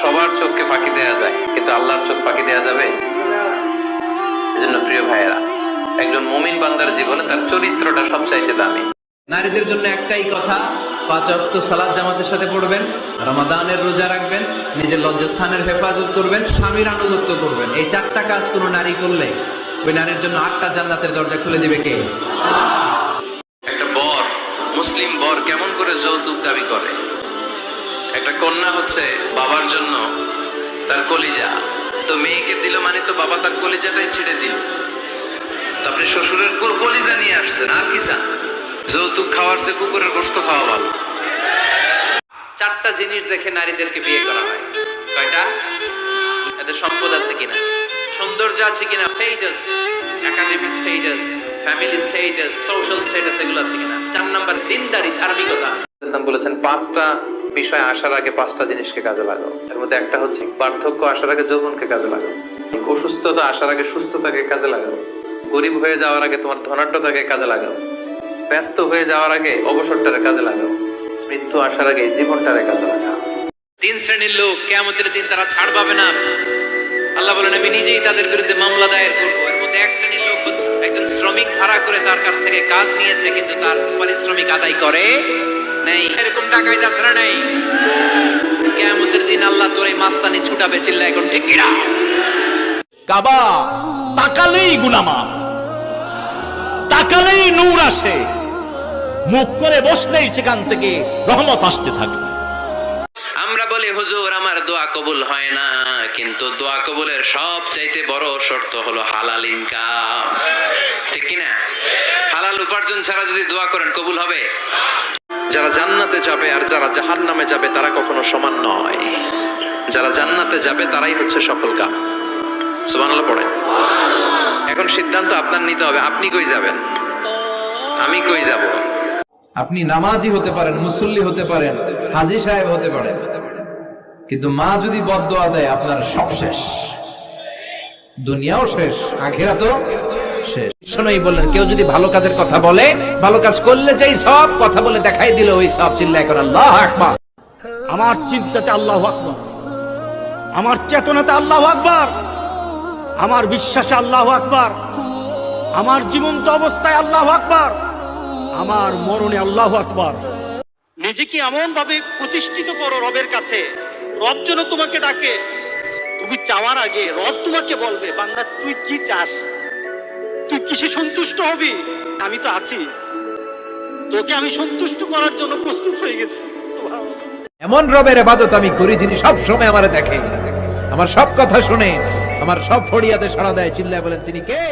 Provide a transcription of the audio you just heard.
সবার চোখকে ফাঁকি দেয়া যায় কিন্তু আল্লাহর চোখ ফাঁকি দেয়া যাবে? এজন্য প্রিয় ভাইয়েরা একজন মুমিন বান্দার জীবনে তার চরিত্রটা সবচাইতে দামি। নারীদের জন্য একটাই কথা পাঁচ অক্ট সালাদ জামাতের সাথে পড়বেন রমাদানের রোজা রাখবেন নিজের লজ্জাস্থানের হেফাজত করবেন স্বামীর আনুগত্য করবেন। এই চারটা কাজ কোনো নারী করলে ওই নারীর জন্য আটটা জান্নাতের দরজা খুলে দিবে কে? একটা বর মুসলিম বর কেমন করে যৌতুক দাবি করে? একটা কন্যা হচ্ছে বাবার জন্য তার কলিজা। তো মেয়েকে দিল মানে তো বাবা তার কলিজাটাই ছেড়ে দিল। তো আপনি শ্বশুরের কলিজা নিয়ে আসছেন, আর কি চান? যৌতুক খাওয়ার চেয়ে কুকুরের গোস্ত খাওয়া ভালো। চারটা জিনিস দেখে নারীদেরকে বিয়ে করা হয়। কয়টা? এদের সম্পদ আছে কিনা? সৌন্দর্য আছে কিনা? Status academic status family status social status এগুলো আছে কিনা? চার নাম্বার, দিনদারি, ধার্মিকতা। ইসলাম বলেছেন, পাঁচটা বিষয় আসার আগে পাঁচটা জিনিসকে কাজে লাগাও। এর মধ্যে একটা হচ্ছে পার্থক্য আসার আগে যৌবনকে কাজে লাগাও। অসুস্থতা আসার আগে সুস্থতাকে কাজে লাগাও। গরিব হয়ে যাওয়ার আগে তোমার ধনাঢ্যতাকে কাজে লাগাও। ব্যস্ত হয়ে যাওয়ার আগে অবসরটারে কাজে লাগাও। মৃত্যু আসার আগে জীবনটারে কাজে লাগাও। তিন শ্রেণির লোক, কেয়ামতের দিন তারা ছাড় পাবে না। আল্লাহ বলেন, আমি নিজেই তাদের বিরুদ্ধে মামলা দায়ের করব। এর মধ্যে এক শ্রেণির লোক হচ্ছে একজন শ্রমিক ভাড়া করে তার কাছ থেকে কাজ নিয়েছে, কিন্তু তার পারিশ্রমিক আদায় করে নেই। এরকম যাচ্ছে নেই। কেয়ামতের দিন আল্লাহ তোর এই মাস্তানি ছুটাবে চিল্লা এখন ঠিক কিনা কাবা তাকালেই গুনামা। তাকালেই নূর আসে। মুখ করে বসলেই সেখান থেকে রহমত আসতে থাকে। আমরা বলি হুজুর আমার দোয়া কবুল হয় না। কিন্তু দোয়া কবুলের সব চাইতে বড় শর্ত হলো হালাল ইনকাম। ঠিক কিনা হালাল উপার্জন ছাড়া যদি দোয়া করেন কবুল হবে? যারা জান্নাতে যাবে আর যারা জাহান নামে যাবে, তারা কখনো সমান নয়। যারা জান্নাতে যাবে, তারাই হচ্ছে সফল কাম। সুবহানাল্লাহ পড়েন। এখন সিদ্ধান্ত আপনার নিতে হবে, আপনি কই যাবেন? আমি কই যাব? আপনি নামাজি হতে পারেন, মুসল্লি হতে পারেন, হাজি সাহেব হতে পারেন। কিন্তু মা যদি বদদোয়া দেয়, আপনার সব শেষ। দুনিয়াও শেষ আখেরা তো শেষ শোনোই বললেন কেউ যদি ভালো কাজের কথা বলে ভালো কাজ করলে যেই সব কথা বলে দেখাই দিল ওই সব আল্লাহ আকবার। আমার চিন্তাতে আল্লাহ আকবর। আমার চেতনাতে আল্লাহ আকবর। আমার বিশ্বাসে আল্লাহ আকবর। আমার জীবন্ত অবস্থায় আল্লাহ আকবর। আমার মরণে আল্লাহ আকবর। নিজেকে এমন ভাবে প্রতিষ্ঠিত করো রবের কাছে। রব যেন তোমাকে ডাকে। তুমি চাওয়ার আগে রব তোমাকে বলবে বান্দা তুই কি চাস? তুই কিসে সন্তুষ্ট হবি? আমি তো আছি। তোকে আমি সন্তুষ্ট করার জন্য প্রস্তুত হয়ে গেছি। এমন রবের এবাদত আমি করি যিনি সব সময় আমার দেখে। আমার সব কথা শুনে, আমার সব ফড়িয়াতে সাড়া দেয়। চিল্লায় বলেন, তিনি কে?